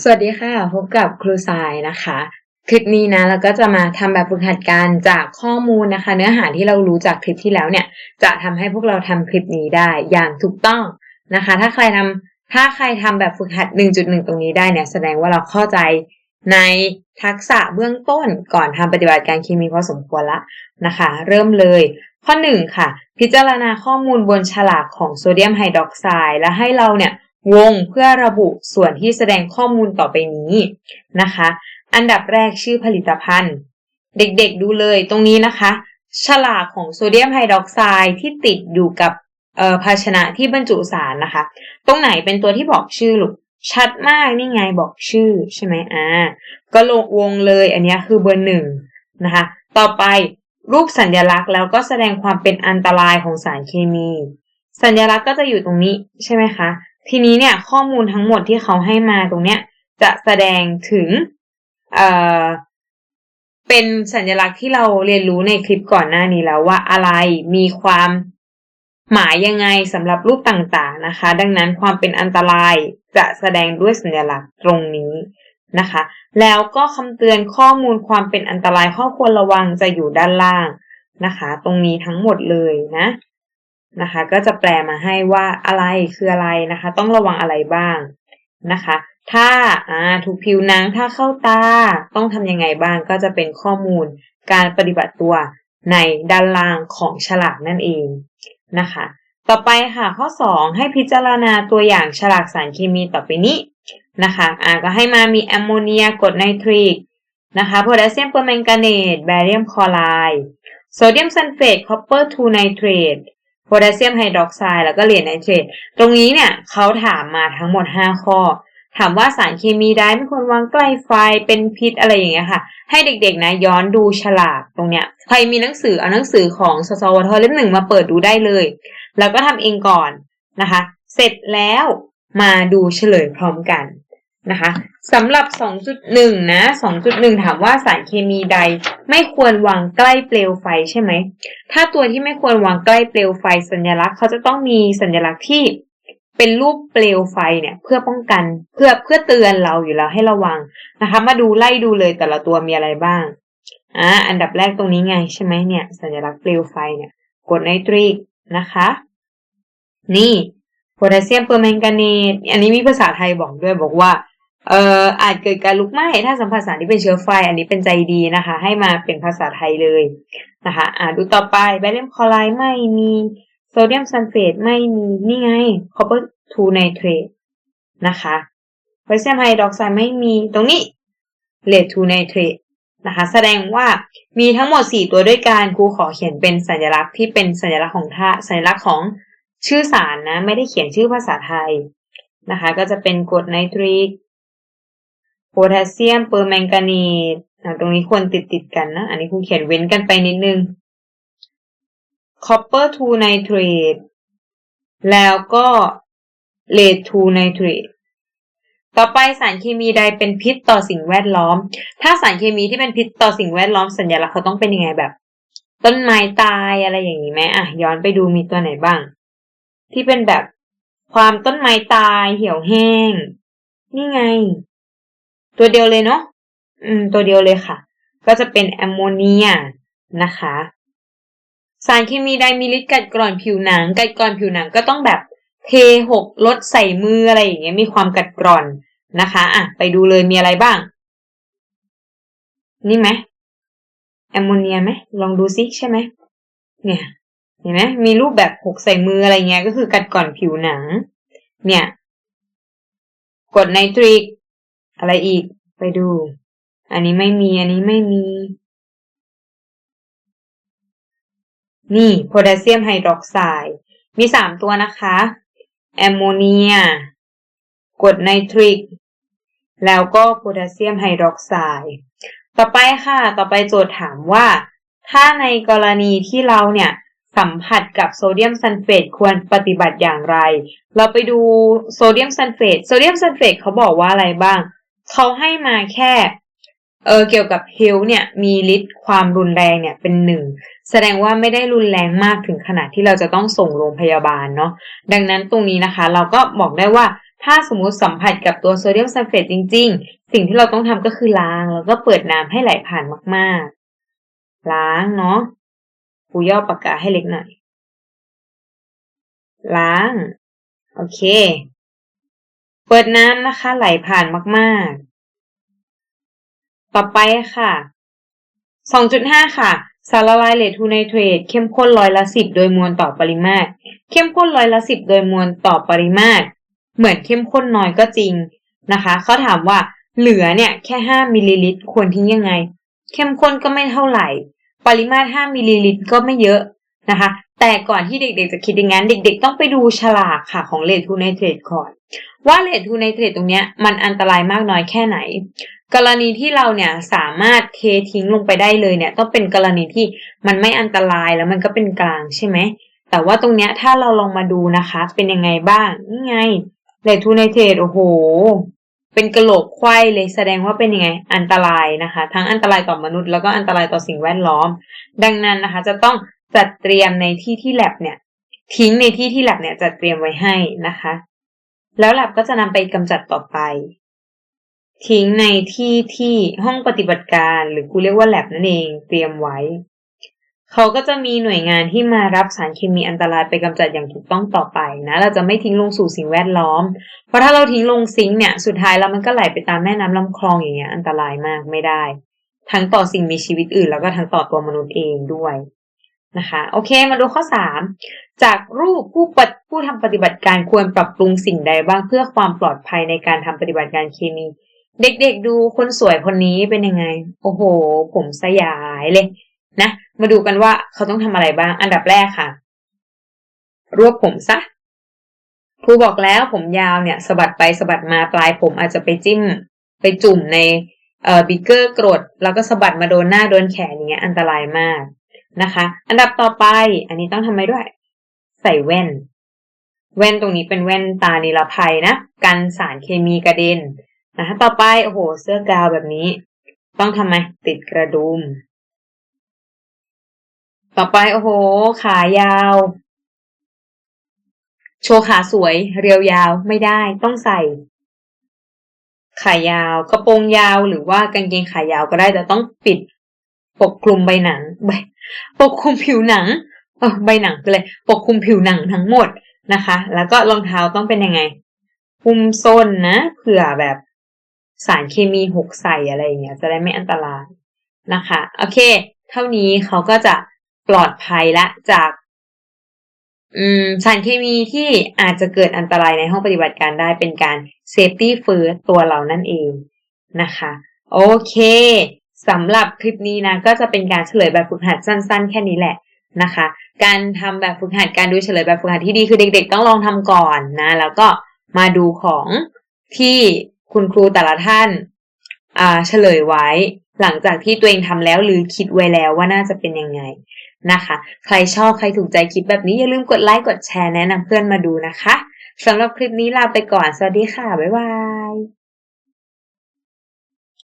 สวัสดีค่ะ พบกับครูสายนะคะ คลิปนี้นะเราก็จะมาทำแบบฝึกหัดกันจากข้อมูลนะคะ เนื้อหาที่เรารู้จากคลิปที่แล้วเนี่ย จะทำให้พวกเราทำคลิปนี้ได้อย่างถูกต้องนะคะ ถ้าใครทำถ้าใครทำแบบฝึกหัด 1.1 ตรงนี้ได้เนี่ย แสดงว่าเราเข้าใจในทักษะเบื้องต้นก่อนทำปฏิบัติการเคมีพอสมควรละนะคะ เริ่มเลย ข้อ 1 ค่ะ พิจารณาข้อมูลบนฉลากของโซเดียมไฮดรอกไซด์และให้เราเนี่ย วงเพื่อระบุส่วนที่แสดงข้อมูลต่อไปนี้นะคะ อันดับแรกชื่อผลิตภัณฑ์ เด็กๆดูเลยตรงนี้นะคะ ฉลากของโซเดียมไฮดรอกไซด์ที่ติดอยู่กับภาชนะที่บรรจุสารนะคะ ตรงไหนเป็นตัวที่บอกชื่อลูกชัดมากนี่ไงบอกชื่อใช่ไหมอ่าก็ลงวงเลยอันนี้คือเบอร์หนึ่งนะคะ ต่อไปรูปสัญลักษณ์แล้วก็แสดงความเป็นอันตรายของสารเคมี สัญลักษณ์ก็จะอยู่ตรงนี้ใช่ไหมคะ ทีนี้เนี่ยข้อมูลทั้งหมดที่เขาให้มาตรงเนี้ยจะแสดงถึงเอ่อเป็นสัญลักษณ์ที่เราเรียนรู้ในคลิปก่อนหน้านี้แล้วว่าอะไรมีความหมายยังไงสำหรับรูปต่างๆนะคะ ดังนั้นความเป็นอันตรายจะแสดงด้วยสัญลักษณ์ตรงนี้นะคะ แล้วก็คำเตือนข้อมูลความเป็นอันตรายข้อควรระวังจะอยู่ด้านล่างนะคะ ตรงนี้ทั้งหมดเลยนะ นะคะ ก็จะแปลมาให้ว่าอะไรคืออะไรนะคะ ต้องระวังอะไรบ้างนะคะ ถ้าอ่าถูกผิวหนังถ้าเข้าตาต้องทำยังไงบ้างก็จะเป็นข้อมูลการปฏิบัติตัวในด้านล่างของฉลากนั่นเองนะคะ ต่อไปค่ะข้อ 2 ให้พิจารณาตัวอย่างฉลากสารเคมีต่อไปนี้นะคะอ่าก็ให้มามีแอมโมเนียกรดไนตริกนะคะโพแทสเซียมเปอร์แมงกาเนตแบเรียมคลอไรด์โซเดียมซัลเฟตคอปเปอร์ทูไนเตรต พแทสเซียมไฮดรอกไซด์แล้วก็เหรียญไนเตรตตรงนี้เนี่ยเขาถามมาทั้งหมด 5 ข้อ ถามว่าสารเคมีใดไม่ควรวางใกล้ไฟเป็นพิษอะไรอย่างเงี้ยค่ะ ให้เด็กๆนะย้อนดูฉลากตรงเนี้ยใครมีหนังสือเอาหนังสือของสสวทเล่มหนึ่งมาเปิดดูได้เลย แล้วก็ทำเองก่อนนะคะ เสร็จแล้วมาดูเฉลยพร้อมกัน นะคะสำหรับ 2.1 นะ 2.1 ถามว่าสารเคมีใดไม่ควรวางใกล้เปลวไฟใช่ไหม ถ้าตัวที่ไม่ควรวางใกล้เปลวไฟสัญลักษณ์เขาจะต้องมีสัญลักษณ์ที่เป็นรูปเปลวไฟเนี่ยเพื่อป้องกันเพื่อเพื่อเตือนเราอยู่แล้วให้ระวังนะคะ มาดูไล่ดูเลยแต่ละตัวมีอะไรบ้างอ่าอันดับแรกตรงนี้ไงใช่ไหมเนี่ย สัญลักษณ์เปลวไฟเนี่ยกรดไนตริกนะคะ นี่โพแทสเซียมเปอร์แมงกานีตอันนี้มีภาษาไทยบอกด้วยบอกว่า เอ่ออาจเกิดการลุกไหม้ถ้าสัมผัสสารที่เป็นเชื้อไฟ อันนี้เป็นใจดีนะคะ ให้มาเป็นภาษาไทยเลยนะคะอ่าดูต่อไปแบเรียมคลอไรด์ไม่มีโซเดียมซัลเฟตไม่มีนี่ไงคอปเปอร์ทูไนเตรตนะคะแทสเซียมไฮดรอกไซด์ไม่มีตรงนี้เลดทูไนเตรตนะคะแสดงว่ามีทั้งหมด 4 ตัวด้วยกันครูขอเขียนเป็นสัญลักษณ์ที่เป็นสัญลักษณ์ของท่าสัญลักษณ์ของชื่อสารนะ ไม่ได้เขียนชื่อภาษาไทยนะคะ ก็จะเป็นกรดไนตริก โพแทสเซียมเปอร์แมงกานีตตรงนี้ควรติดติดกันนะ อันนี้ครูเขียนเว้นกันไปนิดนึงคอปเปอร์ทูไนเตรตแล้วก็เลดทูไนเตรตต่อไปสารเคมีใดเป็นพิษต่อสิ่งแวดล้อม ถ้าสารเคมีที่เป็นพิษต่อสิ่งแวดล้อมสัญลักษณ์เขาต้องเป็นยังไงแบบ ต้นไม้ตายอะไรอย่างนี้ไหมอะ ย้อนไปดูมีตัวไหนบ้าง ที่เป็นแบบความต้นไม้ตายเหี่ยวแห้ง นี่ไง ตัวเดียวเลยเนาะอืม ตัวเดียวเลยค่ะ ก็จะเป็นแอมโมเนียนะคะ สารเคมีใดมีฤทธิ์กัดกร่อนผิวหนัง กัดกร่อนผิวหนังก็ต้องแบบเทหกลดใส่มืออะไรอย่างเงี้ยมีความกัดกร่อนนะคะอะไปดูเลยมีอะไรบ้าง นี่ไหมแอมโมเนียไหมลองดูซิใช่ไหมเนี่ยเห็นไหมมีรูปแบบหกใส่มืออะไรเงี้ยก็คือกัดกร่อนผิวหนัง เนี่ยกดไนตริก อะไรอีก ไปดู อันนี้ไม่มี อันนี้ไม่มี นี่โพแทสเซียมไฮดรอกไซด์ มีสามตัวนะคะ แอมโมเนียกรดไนตริก แล้วก็โพแทสเซียมไฮดรอกไซด์ ต่อไปค่ะ ต่อไปโจทย์ถามว่า ถ้าในกรณีที่เราเนี่ยสัมผัสกับโซเดียมซัลเฟตควรปฏิบัติอย่างไร เราไปดูโซเดียมซัลเฟต โซเดียมซัลเฟตเขาบอกว่าอะไรบ้าง เขาให้มาแค่เออเกี่ยวกับ health เนี่ยมีฤทธิ์ความรุนแรงเนี่ยเป็นหนึ่งแสดงว่าไม่ได้รุนแรงมากถึงขนาดที่เราจะต้องส่งโรงพยาบาลเนาะดังนั้นตรงนี้นะคะ เราก็บอกได้ว่าถ้าสมมุติสัมผัสกับตัวโซเดียมซัลเฟตจริง ๆ สิ่งที่เราต้องทำก็คือล้าง แล้วก็เปิดน้ำให้ไหลผ่านมาก ๆ ล้างเนาะปูย่อปากกาให้เล็กหน่อย ล้าง โอเค เปิดน้ำนะคะ ไหลผ่านมากๆ ต่อไปค่ะ 2.5 ค่ะ สารละลายเลทูไนเตรตเข้มข้นร้อยละสิบโดยมวลต่อปริมาตร เข้มข้นร้อยละสิบโดยมวลต่อปริมาตร เหมือนเข้มข้นน้อยก็จริงนะคะ เขาถามว่าเหลือเนี่ยแค่ 5มิลลิลิตรควรทิ้งยังไง เข้มข้นก็ไม่เท่าไหร่ ปริมาตร 5มิลลิลิตรก็ไม่เยอะนะคะ แต่ก่อนที่เด็กๆจะคิดอย่างนั้นเด็กๆ ต้องไปดูฉลากค่ะของเลทูไนเตรตก่อน ว่าเลทูไนเตรตตรงเนี้ยมันอันตรายมากน้อยแค่ไหน กรณีที่เราเนี่ยสามารถเททิ้งลงไปได้เลยเนี่ย ต้องเป็นกรณีที่มันไม่อันตรายแล้วมันก็เป็นกลางใช่ไหมแต่ว่าตรงเนี้ยถ้าเราลองมาดูนะคะ เป็นยังไงบ้างนี่ไงเลทูไนเตรตโอ้โห เป็นกระโหลกไข้เลยแสดงว่าเป็นยังไง อันตรายนะคะ ทั้งอันตรายต่อมนุษย์แล้วก็อันตรายต่อสิ่งแวดล้อม ดังนั้นนะคะ จะต้อง จัดเตรียมในที่ที่แลบเนี่ย ทิ้งในที่ที่แลบเนี่ยจัดเตรียมไว้ให้นะคะ แล้วแลบก็จะนำไปกำจัดต่อไป ทิ้งในที่ที่ห้องปฏิบัติการหรือกูเรียกว่าแลบนั่นเองเตรียมไว้ เขาก็จะมีหน่วยงานที่มารับสารเคมีอันตรายไปกำจัดอย่างถูกต้องต่อไปนะ เราจะไม่ทิ้งลงสู่สิ่งแวดล้อม เพราะถ้าเราทิ้งลงซิงค์เนี่ยสุดท้ายแล้วมันก็ไหลไปตามแม่น้ำลำคลองอย่างเงี้ยอันตรายมากไม่ได้ทั้งต่อสิ่งมีชีวิตอื่น แล้วก็ทั้งต่อตัวมนุษย์เองด้วย นะคะโอเคมาดูข้อ 3 จากรูปผู้ปฏิผู้ทำปฏิบัติการควรปรับปรุงสิ่งใดบ้างเพื่อความปลอดภัยในการทำปฏิบัติการเคมี เด็กๆดูคนสวยคนนี้เป็นยังไง โอ้โห ผมสยายเลยนะ มาดูกันว่าเขาต้องทำอะไรบ้าง อันดับแรกค่ะ รวบผมซะครูบอกแล้วผมยาวเนี่ยสะบัดไปสะบัดมาปลายผมอาจจะไปจิ้ม ไปจุ่มในเอ่อบิกเกอร์กรด แล้วก็สะบัดมาโดนหน้าโดนแขนอย่างเงี้ยอันตรายมาก นะคะ อันดับต่อไป อันนี้ต้องทำไมด้วย ใส่แว่น แว่นตรงนี้เป็นแว่นตานิรภัยนะกันสารเคมีกระเด็นนะคะต่อไปโอ้โหเสื้อกาวแบบนี้ ต้องทำไมติดกระดุม ต่อไปโอ้โห ขายาว โชว์ขาสวย เรียวยาวไม่ได้ต้องใส่ ขายาวกระโปรงยาวหรือว่ากางเกงขายาวก็ได้แต่ต้องปิดปกคลุมใบหนังใบ ปกคลุมผิวหนังเออใบหนังคืออะไรปกคลุมผิวหนังทั้งหมดนะคะ แล้วก็รองเท้าต้องเป็นยังไงคุมส้นนะ เผื่อแบบสารเคมีหกใส่อะไรอย่างเงี้ย จะได้ไม่อันตรายนะคะ โอเค เท่านี้เขาก็จะปลอดภัยละจากอืมสารเคมีที่อาจจะเกิดอันตรายในห้องปฏิบัติการได้เป็นการ safety first ตัวเรานั่นเองนะคะ โอเค สำหรับคลิปนี้นะก็จะเป็นการเฉลยแบบฝึกหัดสั้น ๆ แค่นี้แหละนะคะ การทำแบบฝึกหัดการดูเฉลยแบบฝึกหัดที่ดีคือเด็ก ๆ ต้องลองทำก่อนนะ แล้วก็มาดูของที่คุณครูแต่ละท่านเฉลยไว้ หลังจากที่ตัวเองทำแล้วหรือคิดไว้แล้วว่าน่าจะเป็นยังไงนะคะ ใครชอบใครถูกใจคลิปแบบนี้อย่าลืมกดไลค์กดแชร์แนะนำเพื่อนมาดูนะคะสำหรับคลิปนี้ลาไปก่อน สวัสดีค่ะ บ๊ายบาย